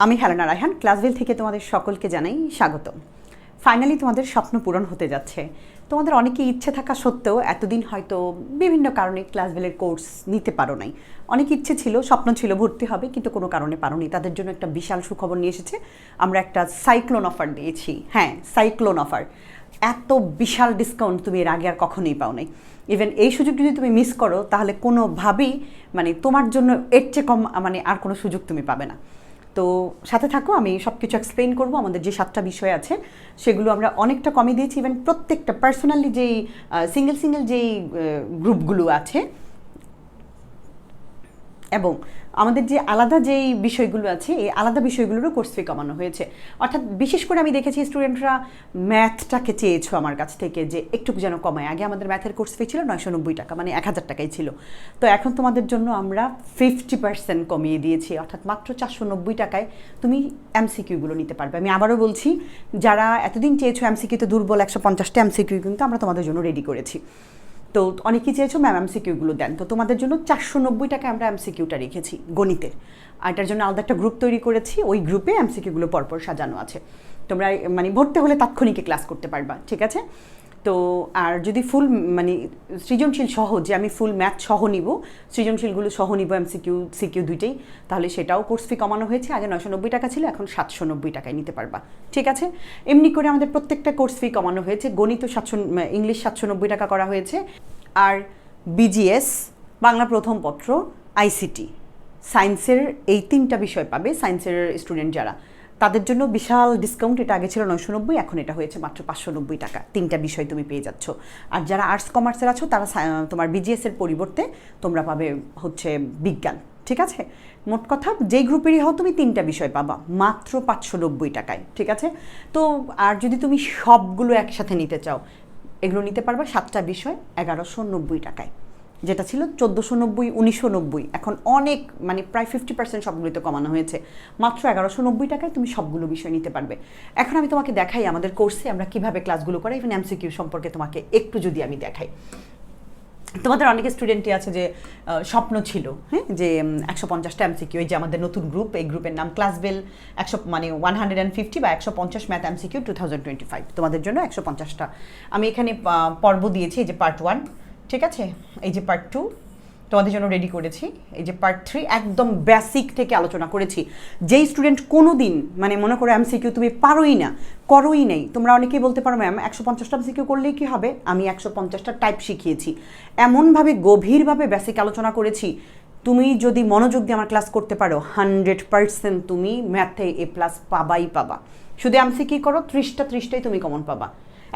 আমি হেলেনা রায়হান, ক্লাসভিল থেকে তোমাদের সকলকে জানাই স্বাগত ফাইনালি তোমাদের স্বপ্ন পূরণ হতে যাচ্ছে। তোমাদের অনেকে ইচ্ছে থাকা সত্ত্বেও এতদিন হয়তো বিভিন্ন কারণে ক্লাসভিলের কোর্স নিতে পারো নাই। অনেক ইচ্ছে ছিল, স্বপ্ন ছিল ভর্তি হবে, কিন্তু কোনো কারণে পারোনি তাদের জন্য একটা বিশাল সুখবর নিয়ে এসেছে। আমরা একটা সাইক্লোন অফার দিয়েছি। হ্যাঁ সাইক্লোন অফার। এত বিশাল ডিসকাউন্ট তুমি এর আগে আর কখনোই পাও নাই। ইভেন এই সুযোগ যদি তুমি মিস করো, তাহলে কোনোভাবেই মানে তোমার জন্য এর চেয়ে কম মানে আর কোনো সুযোগ তুমি পাবে না। তো সাথে থাকো, আমি সব কিছু এক্সপ্লেন করব, আমাদের যে সাতটা বিষয় আছে, সেগুলো আমরা অনেকটা কমে দিয়েছি ইভেন প্রত্যেকটা পার্সোনালি যেই সিঙ্গেল সিঙ্গেল যেই গ্রুপগুলো আছে এবং আমাদের যে আলাদা যেই বিষয়গুলো আছে, এই আলাদা বিষয়গুলোরও কোর্স ফি কমানো হয়েছে। অর্থাৎ বিশেষ করে আমি দেখেছি স্টুডেন্টরা ম্যাথটাকে চেয়েছো আমার কাছ থেকে যে একটু যেন কমায়। আগে আমাদের ম্যাথের কোর্স ফি ছিল নয়শো নব্বই টাকা মানে এক হাজার টাকাই ছিল। তো এখন তোমাদের জন্য আমরা ফিফটি পার্সেন্ট কমিয়ে দিয়েছি, অর্থাৎ মাত্র চারশো নব্বই টাকায় তুমি এমসিকিউগুলো নিতে পারবে। আমি আবারও বলছি, যারা এতদিন চেয়েছো এমসিকিউতে দুর্বল, একশো পঞ্চাশটা এমসিকিউ কিন্তু আমরা তোমাদের জন্য রেডি করেছি। তো অনেকেই চেয়েছো, ম্যাম এমসিকিউগুলো দেন। তো তোমাদের জন্য চারশো নব্বই টাকা আমরা এমসিকিউটা রেখেছি, গণিতের। আর এটার জন্য আলাদা একটা গ্রুপ তৈরি করেছি, ওই গ্রুপে এমসিকিউগুলো পরপর সাজানো আছে। তোমরা মানে ভর্তি হলে তাৎক্ষণিকে ক্লাস করতে পারবা, ঠিক আছে? তো আর যদি ফুল মানে সৃজনশীল সহ, যে আমি ফুল ম্যাথ সহ নিব, সৃজনশীলগুলো সহ নিব এমসিকিউ সিকিউ দুইটাই, তাহলে সেটাও কোর্স ফি কমানো হয়েছে। আগে নয়শো নব্বই টাকা ছিল, এখন সাতশো নব্বই টাকায় নিতে পারবা। ঠিক আছে? এমনি করে আমাদের প্রত্যেকটা কোর্স ফি কমানো হয়েছে। গণিত সাতশো, ইংলিশ সাতশো নব্বই টাকা করা হয়েছে। আর বিজিএস বাংলা প্রথম পত্র আইসিটি সায়েন্সের এই তিনটা বিষয় পাবে সায়েন্সের স্টুডেন্ট যারা। তাদের জন্য বিশাল ডিসকাউন্ট এটা আগে ছিল নয়শো নব্বই, এখন এটা হয়েছে মাত্র পাঁচশো নব্বই টাকা। তিনটা বিষয় তুমি পেয়ে যাচ্ছ। আর যারা আর্টস কমার্সের আছো, তারা তোমার বিজিএস এর পরিবর্তে তোমরা পাবে হচ্ছে বিজ্ঞান, ঠিক আছে? মোট কথা, যেই গ্রুপেরই হও, তুমি তিনটা বিষয় পাবা, মাত্র পাঁচশো নব্বই টাকায়, ঠিক আছে? তো, আর যদি তুমি সবগুলো একসাথে নিতে চাও, এগুলো নিতে পারবা সাতটা বিষয়, এগারোশো নব্বই টাকায়। যেটা ছিল চোদ্দোশো নব্বই, উনিশশো নব্বই। এখন অনেক মানে প্রায় ফিফটি পার্সেন্ট সবগুলোতে কমানো হয়েছে। মাত্র এগারোশো নব্বই টাকায় তুমি সবগুলো বিষয় নিতে পারবে। এখন আমি তোমাকে দেখাই আমাদের কোর্সে আমরা কীভাবে ক্লাসগুলো করাই ইভেন এমসিকিউ সম্পর্কে তোমাকে একটু যদি আমি দেখাই। তোমাদের অনেক স্টুডেন্টই আছে যে স্বপ্ন ছিল হ্যাঁ? যে একশো পঞ্চাশটা এমসিকিউ এই যে আমাদের নতুন গ্রুপ এই গ্রুপের নাম ক্লাসবেল একশো মানে ওয়ান হান্ড্রেড অ্যান্ড ফিফটি বা একশো পঞ্চাশ math MCQ two thousand twenty five তোমাদের জন্য একশো পঞ্চাশটা। আমি এখানে পর্ব দিয়েছি যে পার্ট ওয়ান ঠিক আছে? এই যে পার্ট টু তোমাদের জন্য রেডি করেছি। এই যে পার্ট থ্রি একদম বেসিক থেকে আলোচনা করেছি। যেই স্টুডেন্ট কোনো দিন মানে মনে করো এম এমসিকিউ তুমি পারোই না, করোই নেই। তোমরা অনেকেই বলতে পারো ম্যাম একশো পঞ্চাশটা এমসিকিউ করলেই কি হবে? আমি একশো পঞ্চাশটা টাইপ শিখিয়েছি। এমনভাবে গভীরভাবে বেসিক আলোচনা করেছি। তুমি যদি মনোযোগ দিয়ে আমার ক্লাস করতে পারো হান্ড্রেড পার্সেন্ট তুমি ম্যাথে এ প্লাস পাবাই পাবা। শুধু এমসিকিউ করো, ত্রিশটা, ত্রিশটাই তুমি কমন পাবা।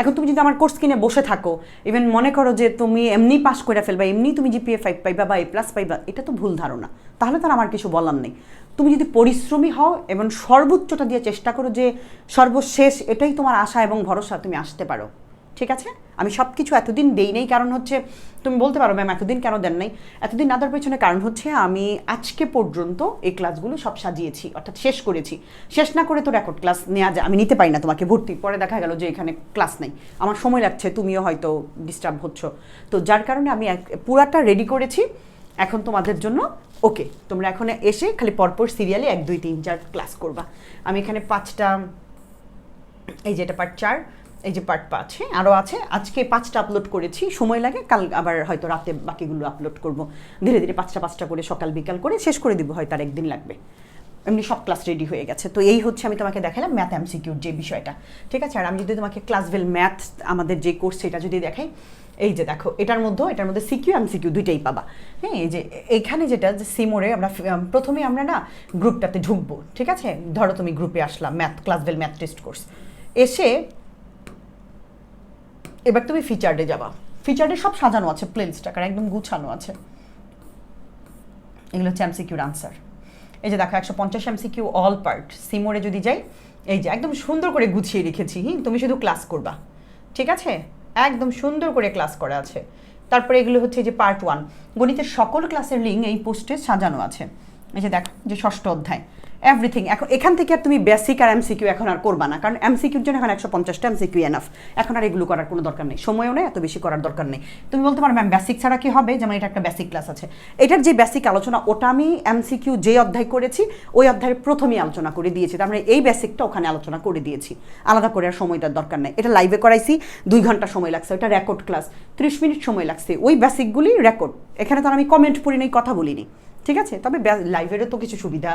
এখন তুমি যদি আমার কোর্স কিনে বসে থাকো ইভেন মনে করো যে তুমি এমনি পাস করে ফেলবা এমনি তুমি জিপিএ ফাইভ পাইবা বা এ প্লাস পাইবা, এটা তো ভুল ধারণা। তাহলে তার আমার কিছু বলার নেই। তুমি যদি পরিশ্রমী হও এবং সর্বোচ্চটা দিয়ে চেষ্টা করো যে সর্বশেষ এটাই তোমার আশা এবং ভরসা, তুমি আসতে পারো। ঠিক আছে? আমি সব কিছু এতদিন দেই নেই, কারণ হচ্ছে, তুমি বলতে পারো ম্যাম এতদিন কেন দেন নাই? এতদিন না দেওয়ার পেছনে কারণ হচ্ছে, আমি আজকে পর্যন্ত এই ক্লাসগুলো সব সাজিয়েছি, অর্থাৎ শেষ করেছি। শেষ না করে তো রেকর্ড ক্লাস নেওয়া যায়, আমি নিতে পারি না তোমাকে ভর্তি। পরে দেখা গেল যে এখানে ক্লাস নেই। আমার সময় লাগছে, তুমিও হয়তো ডিস্টার্ব হচ্ছ। তো যার কারণে আমি পুরাটা রেডি করেছি। এখন তোমাদের জন্য ওকে তোমরা এখন এসে খালি পরপর সিরিয়ালে এক, দুই, তিন, চার ক্লাস করবা। আমি এখানে পাঁচটা, এই যে এটা পার্ট চার এই যে পার্ট পাঁচ হ্যাঁ আরও আছে। আজকে পাঁচটা আপলোড করেছি, সময় লাগে, কাল আবার হয়তো রাতে বাকিগুলো আপলোড করব। ধীরে ধীরে পাঁচটা পাঁচটা করে সকাল বিকাল করে শেষ করে দিব, হয়তো আর একদিন লাগবে। এমনি সব ক্লাস রেডি হয়ে গেছে। তো এই হচ্ছে আমি তোমাকে দেখালাম ম্যাথ এমসিকিউর যে বিষয়টা। ঠিক আছে? আর আমি যদি তোমাকে ক্লাসভেল ম্যাথ আমাদের যে কোর্স সেটা যদি দেখাই, এই যে দেখো, এটার মধ্যে এটার মধ্যে সিকিউ এমসিকিউ দুইটাই পাবা। হ্যাঁ এই যে এখানে যেটা, যে সিমোরে আমরা প্রথমে আমরা না গ্রুপটাতে ঢুকবো। ঠিক আছে? ধরো তুমি গ্রুপে আসলাম ম্যাথ ক্লাসভেল ম্যাথ টেস্ট কোর্স এসে এবার তুমি ফিচার্ডে যাবা। ফিচার্ডে সব সাজানো আছে প্লেন স্টাকার একদম গুছানো আছে। এগুলো হচ্ছে এমসিকিউর আনসার এই যে দেখো, একশো পঞ্চাশ এমসিকিউ অল পার্ট সিমোরে যদি যাই, এই যে একদম সুন্দর করে গুছিয়ে রেখেছি। হি তুমি শুধু ক্লাস করবা। ঠিক আছে? একদম সুন্দর করে ক্লাস করা আছে। তারপরে এগুলো হচ্ছে যে পার্ট ওয়ান গণিতের সকল ক্লাসের লিঙ্ক এই পোস্টে সাজানো আছে। এই যে দেখো, যে ষষ্ঠ অধ্যায়। এভরিথিং এখন এখান থেকে আর তুমি বেসিক আর এমসিকিউ এখন আর করবা না। কারণ এমসিকিউর জন্য এখন একশো পঞ্চাশটা এমসিকিউ এনাফ এখন আর এগুলো করার কোনো দরকার নেই। সময়ও নেই, এত বেশি করার দরকার নেই। তুমি বলতে পারো ম্যাম বেসিক ছাড়া কি হবে? যেমন এটা একটা বেসিক ক্লাস আছে। এটার যে বেসিক আলোচনা, ওটা আমি এমসিকিউ যে অধ্যায় করেছি, ওই অধ্যায়ের প্রথমেই আলোচনা করে দিয়েছি। তার মানে এই বেসিকটা ওখানে আলোচনা করে দিয়েছি। আলাদা করে আর সময়টার দরকার নেই। এটা লাইভে করাইছি, দুই ঘণ্টা সময় লাগছে। ওটা রেকর্ড ক্লাস ত্রিশ মিনিট সময় লাগছে। ওই বেসিকগুলি রেকর্ড এখানে তো আমি কমেন্ট পড়ি নাই, কথা বলিনি। ঠিক আছে? তবে লাইভেরও তো কিছু সুবিধা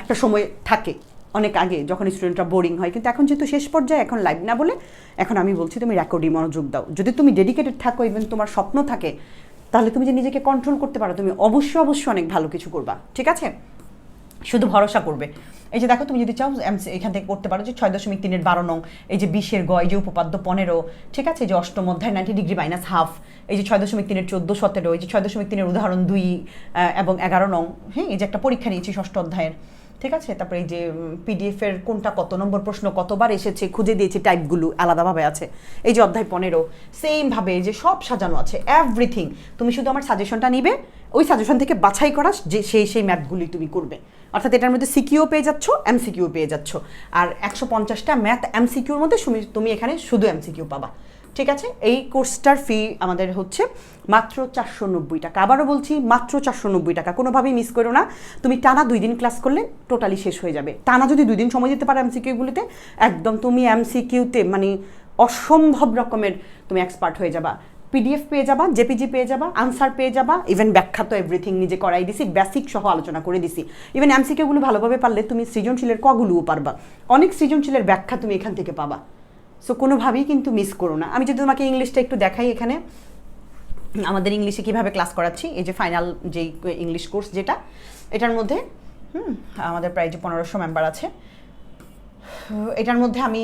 একটা সময় থাকে। অনেক আগে যখন স্টুডেন্টরা বোরিং হয়, কিন্তু এখন যেহেতু শেষ পর্যায়ে, এখন লাইভ না বলে, এখন আমি বলছি তুমি রেকর্ডিং মনোযোগ দাও। যদি তুমি ডেডিকেটেড থাকো ইভেন তোমার স্বপ্ন থাকে, তাহলে তুমি যে নিজেকে কন্ট্রোল করতে পারো, তুমি অবশ্যই অবশ্যই অনেক ভালো কিছু করবা। ঠিক আছে? শুধু ভরসা করবে। এই যে দেখো, তুমি যদি চাও এখান থেকে করতে পারো যে ছয় দশমিক তিনের বারো নং, এই যে বিশের গয় যে উপপাদ্য পনেরো, ঠিক আছে? যে অষ্টম অধ্যায় নাইনটি ডিগ্রি মাইনাস হাফ এই যে ছয় দশমিক তিনের চোদ্দ সতেরো, এই যে ছয় দশমিক তিনের উদাহরণ দুই এবং এগারো নং হ্যাঁ? এই যে একটা পরীক্ষা নিয়েছি ষষ্ঠ অধ্যায়ের। ঠিক আছে? তারপরে এই যে পিডিএফ এর কোনটা কত নম্বর প্রশ্ন কতবার এসেছে, খুঁজে দিয়েছি টাইপগুলো আলাদাভাবে আছে। এই যে অধ্যায় পনেরো সেম ভাবে যে সব সাজানো আছে এভরিথিং তুমি শুধু আমার সাজেশনটা নিবে, ওই সাজেশন থেকে বাছাই করা যে সেই সেই ম্যাথগুলি তুমি করবে। অর্থাৎ এটার মধ্যে সিকিউ পেয়ে যাচ্ছ এমসিকিউ পেয়ে যাচ্ছ। আর একশো পঞ্চাশটা ম্যাথ এমসিকিউর মধ্যে তুমি এখানে শুধু এমসিকিউ পাবা। ঠিক আছে? এই কোর্সটার ফি আমাদের হচ্ছে মাত্র চারশো নব্বই টাকা। আবারও বলছি, মাত্র চারশো নব্বই টাকা। কোনোভাবেই মিস করো না। তুমি টানা দুই দিন ক্লাস করলে টোটালি শেষ হয়ে যাবে। টানা যদি দুই দিন সময় দিতে পারো এমসিকিউগুলিতে একদম তুমি এমসিকিউতে মানে অসম্ভব রকমের তুমি এক্সপার্ট হয়ে যাবা। পিডিএফ পেয়ে যাবা জেপিজি পেয়ে যাবা আনসার পেয়ে যাবা ইভেন ব্যাখ্যা তো এভরিথিং নিজে করাই দিছি বেসিক সহ আলোচনা করে দিছি। ইভেন এমসিকিউগুলো ভালোভাবে পারলে তুমি সৃজনশীলের কগুলোও পারবা। অনেক সৃজনশীলের ব্যাখ্যা তুমি এখান থেকে পাবা। সো কোনোভাবেই কিন্তু মিস করো না। আমি যদি তোমাকে ইংলিশটা একটু দেখাই এখানে। আমাদের ইংলিশে কীভাবে ক্লাস করাচ্ছি? এই যে ফাইনাল যেই ইংলিশ কোর্স যেটা, এটার মধ্যে, হুম, আমাদের প্রায় যে পনেরোশো মেম্বার আছে। এটার মধ্যে আমি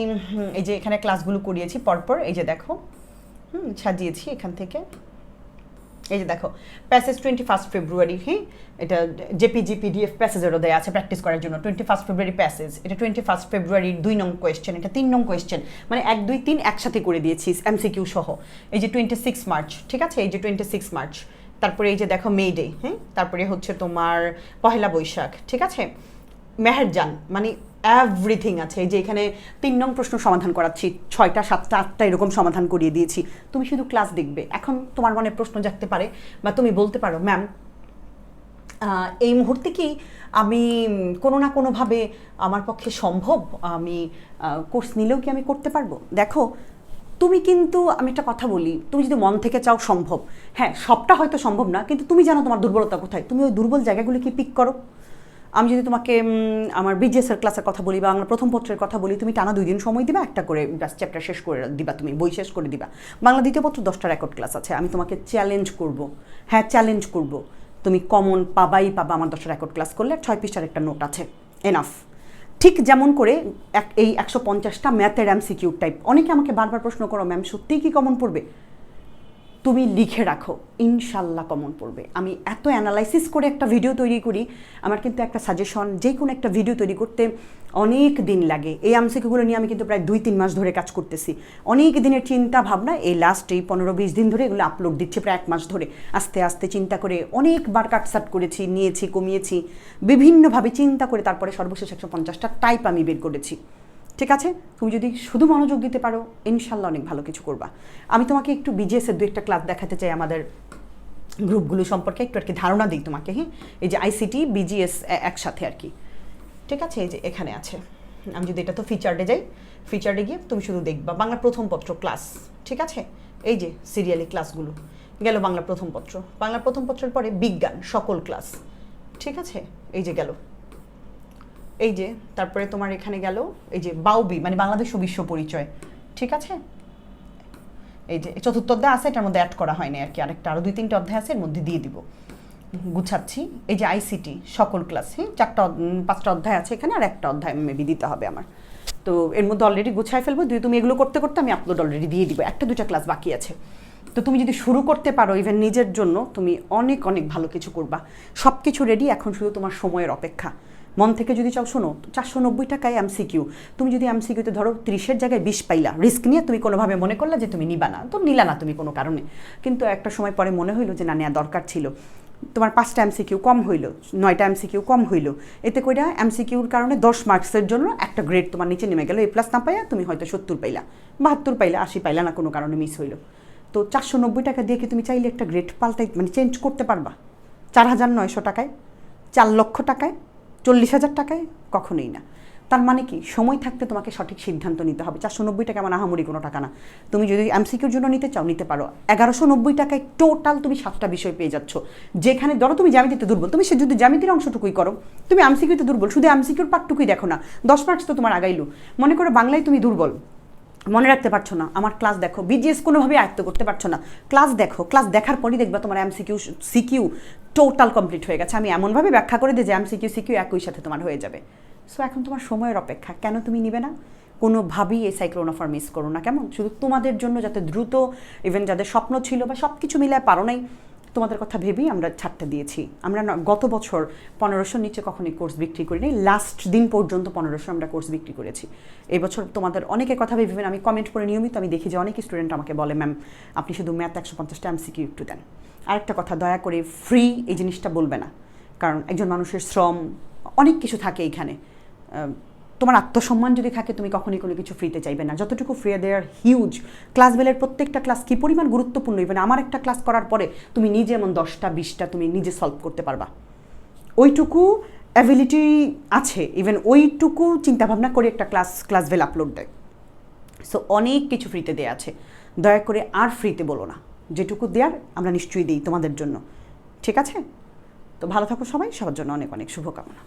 এই যে এখানে ক্লাসগুলো করিয়েছি, পরপর, এই যে দেখো, হুম, সাজিয়েছি এখান থেকে। এই যে দেখো প্যাসেজ টোয়েন্টি ফার্স্ট ফেব্রুয়ারি হ্যাঁ? এটা জেপিজি পিডিএফ প্যাসেজেরও দেওয়া আছে প্র্যাকটিস করার জন্য। টোয়েন্টি ফার্স্ট ফেব্রুয়ারি প্যাসেজ এটা টোয়েন্টি ফার্স্ট ফেব্রুয়ারির দুই নং কোয়েশ্চেন এটা তিন নং কোয়েশ্চেন মানে এক, দুই, তিন একসাথে করে দিয়েছি এমসিকিউ সহ। এই যে টোয়েন্টি সিক্স মার্চ ঠিক আছে? এই যে টোয়েন্টি সিক্স মার্চ তারপরে এই যে দেখো মে ডে হ্যাঁ? তারপরে হচ্ছে তোমার পহেলা বৈশাখ, ঠিক আছে? মেহেরজান মানে এভরিথিং আছে, যে এখানে তিন নং প্রশ্ন সমাধান করাচ্ছি, ছয়টা, সাতটা, আটটা এরকম সমাধান করিয়ে দিয়েছি। তুমি শুধু ক্লাস দেখবে। এখন তোমার মনে প্রশ্ন জাগতে পারে বা তুমি বলতে পারো ম্যাম এই মুহূর্তে কি আমি কোনো না কোনোভাবে আমার পক্ষে সম্ভব? আমি কোর্স নিলেও কি আমি করতে পারব? দেখো, তুমি কিন্তু, আমি একটা কথা বলি, তুমি যদি মন থেকে চাও সম্ভব হ্যাঁ সবটা হয়তো সম্ভব না, কিন্তু তুমি জানো তোমার দুর্বলতা কোথায়। তুমি ওই দুর্বল জায়গাগুলি কি পিক করো? আমি যদি তোমাকে আমার বিজিএসের ক্লাসের কথা বলি বা আমার প্রথম পত্রের কথা বলি, তুমি টানা দুই দিন সময় দিবা, একটা করে চ্যাপ্টার শেষ করে দিবা, তুমি বই শেষ করে দিবা। বাংলা দ্বিতীয় পত্র দশটা রেকর্ড ক্লাস আছে, আমি তোমাকে চ্যালেঞ্জ করব। হ্যাঁ চ্যালেঞ্জ করব। তুমি কমন পাবাই পাবা আমার দশটা রেকর্ড ক্লাস করলে ছয় পৃষ্ঠার একটা নোট আছে। এনাফ ঠিক যেমন করে এক, এই একশো পঞ্চাশটা ম্যাথের এমসিকিউ টাইপ অনেকে আমাকে বারবার প্রশ্ন করো ম্যাম সত্যিই কি কমন পড়বে? তুমি লিখে রাখো, ইনশাল্লাহ কমন পড়বে। আমি এত অ্যানালাইসিস করে একটা ভিডিও তৈরি করি, আমার কিন্তু একটা সাজেশন যে কোনো একটা ভিডিও তৈরি করতে অনেক দিন লাগে। এই আমসিকিগুলো নিয়ে আমি কিন্তু প্রায় দুই, তিন মাস ধরে কাজ করতেছি। অনেক দিনের চিন্তা ভাবনা, এই লাস্ট এই পনেরো, বিশ দিন ধরে এগুলো আপলোড দিচ্ছে প্রায় এক মাস ধরে। আস্তে আস্তে চিন্তা করে অনেকবার কাটসাট করেছি, নিয়েছি, কমিয়েছি। বিভিন্নভাবে চিন্তা করে তারপরে সর্বশেষ একশো পঞ্চাশটা টাইপ আমি বের করেছি। ঠিক আছে? তুমি যদি শুধু মনোযোগ দিতে পারো, ইনশাল্লাহ অনেক ভালো কিছু করবা। আমি তোমাকে একটু বিজিএসের দু একটা ক্লাস দেখাতে চাই আমাদের গ্রুপগুলো সম্পর্কে, একটু আর কি ধারণা দিই তোমাকে হ্যাঁ? এই যে আইসিটি বিজিএস একসাথে আর কি। ঠিক আছে? এই যে এখানে আছে। আমি যদি এটা তো ফিচার্ডে যাই ফিচার্ডে গিয়ে তুমি শুধু দেখবা বাংলা প্রথম পত্র ক্লাস ঠিক আছে? এই যে সিরিয়ালি ক্লাসগুলো গেল বাংলা প্রথম পত্র। বাংলা প্রথম পত্রের পরে বিজ্ঞান, সকল ক্লাস ঠিক আছে? এই যে গেল। এই যে, তারপরে তোমার এখানে গেল, এই যে বাউবি মানে বাংলাদেশ বিশ্ব পরিচয়, ঠিক আছে? এই যে, চতুর্থ অধ্যায় আছে, এটার মধ্যে অ্যাড করা হয়নি আর কি, আরেকটা আরও দুই তিনটে অধ্যায় আছে, এর মধ্যে দিয়ে দিব। গুছাচ্ছি। এই যে আইসিটি সকল ক্লাস হ্যাঁ? চারটা পাঁচটা অধ্যায় আছে এখানে, আর একটা অধ্যায় মেবি দিতে হবে আমার। তো এর মধ্যে অলরেডি গুছায় ফেলব, যদি তুমি এগুলো করতে করতে আমি আপলোড অলরেডি দিয়ে দিব, একটা দুটা ক্লাস বাকি আছে। তো তুমি যদি শুরু করতে পারো ইভেন নিজের জন্য, তুমি অনেক অনেক ভালো কিছু করবা। সব কিছু রেডি এখন শুধু তোমার সময়ের অপেক্ষা। মন থেকে যদি চাও শোনো, চারশো নব্বই টাকায় এমসিকিউ। তুমি যদি এমসিকিউতে ধরো ত্রিশের জায়গায় বিশ পাইলা, রিস্ক নিয়ে তুমি কোনোভাবে মনে করলা যে তুমি নিবা না, তো নিলা না তুমি কোনো কারণে। কিন্তু একটা সময় পরে মনে হইল যে না নেওয়া দরকার ছিল। তোমার পাঁচটা এমসিকিউ কম হইল, নয়টা এমসিকিউ কম হইল। এতে করে এমসিকিউর কারণে দশ মার্কসের জন্য একটা গ্রেড তোমার নিচে নেমে গেল, এ প্লাস না পাইয়া তুমি হয়তো সত্তর পাইলা, বাহাত্তর পাইলা, আশি পাইলা না কোনো কারণে মিস হইল। তো চারশো নব্বই টাকা দিয়ে কি তুমি চাইলে একটা গ্রেড পাল্টাই মানে চেঞ্জ করতে পারবা? চার হাজার নয়শো টাকায়, চার লক্ষ টাকায় চল্লিশ হাজার টাকায় কখনোই না। তার মানে কি? সময় থাকতে তোমাকে সঠিক সিদ্ধান্ত নিতে হবে। চারশো নব্বই টাকা মানে আহামরি কোনো টাকা না। তুমি যদি এমসিকিউর জন্য নিতে চাও, নিতে পারো। এগারোশো নব্বই টাকায় টোটাল তুমি সাতটা বিষয় পেয়ে যাচ্ছ। যেখানে ধরো তুমি জ্যামিতিতে দুর্বল, তুমি সে যদি জ্যামিতির অংশটুকুই করো, তুমি এমসিকিউতে দুর্বল। শুধু এমসিকিউর পার্টটুকুই দেখো না। দশ মার্কস তো তোমার আগাইলো। মনে করো বাংলায় তুমি দুর্বল। মনে রাখতে পারছ না। আমার ক্লাস দেখো। বিজিএস কোনোভাবে আয়ত্ত করতে পারছ না। ক্লাস দেখো। ক্লাস দেখার পরই দেখবা তোমার এমসিকিউ সিকিউ টোটাল কমপ্লিট হয়ে গেছে। আমি এমনভাবে ব্যাখ্যা করে দিই যে এমসিকিউ সিকিউ একই সাথে তোমার হয়ে যাবে। সো এখন তোমার সময়ের অপেক্ষা। কেন তুমি নিবে না? কোনোভাবেই এই সাইক্লোন অফার মিস করো না। কেমন? শুধু তোমাদের জন্য যাতে দ্রুত ইভেন যাদের স্বপ্ন ছিল বা সব কিছু মিলে পারো নাই তোমাদের কথা ভেবেই আমরা ছাড়টা দিয়েছি। আমরা গত বছর পনেরোশোর নিচে কখনোই কোর্স বিক্রি করিনি। লাস্ট দিন পর্যন্ত পনেরোশো আমরা কোর্স বিক্রি করেছি। এবছর তোমাদের অনেকে কথা ভেবে আমি কমেন্ট করে নিয়মিত আমি দেখি যে অনেক স্টুডেন্ট আমাকে বলে ম্যাম আপনি শুধু ম্যাথ একশো পঞ্চাশটা এমসিকিউ একটু দেন। আরেকটা কথা, দয়া করে ফ্রি এই জিনিসটা বলবে না। কারণ একজন মানুষের শ্রম, অনেক কিছু থাকে এইখানে। তোমার আত্মসম্মান যদি থাকে, তুমি কখনই কোনো কিছু ফ্রিতে চাইবে না। যতটুকু ফ্রি দেয়ার হিউজ ক্লাস বেলের প্রত্যেকটা ক্লাস কী পরিমাণ গুরুত্বপূর্ণ? ইভেন আমার একটা ক্লাস করার পরে তুমি নিজে এমন দশটা, বিশটা তুমি নিজে সলভ করতে পারবা। ওইটুকু অ্যাবিলিটি আছে। ইভেন ওইটুকু চিন্তাভাবনা করে একটা ক্লাস ক্লাস বেল আপলোড দেয়। সো অনেক কিছু ফ্রিতে দেওয়া আছে। দয়া করে আর ফ্রিতে বলো না। যেটুকু দেওয়ার আমরা নিশ্চয়ই দিই তোমাদের জন্য। ঠিক আছে? তো ভালো থাকো সবাই। সবার জন্য অনেক অনেক শুভকামনা।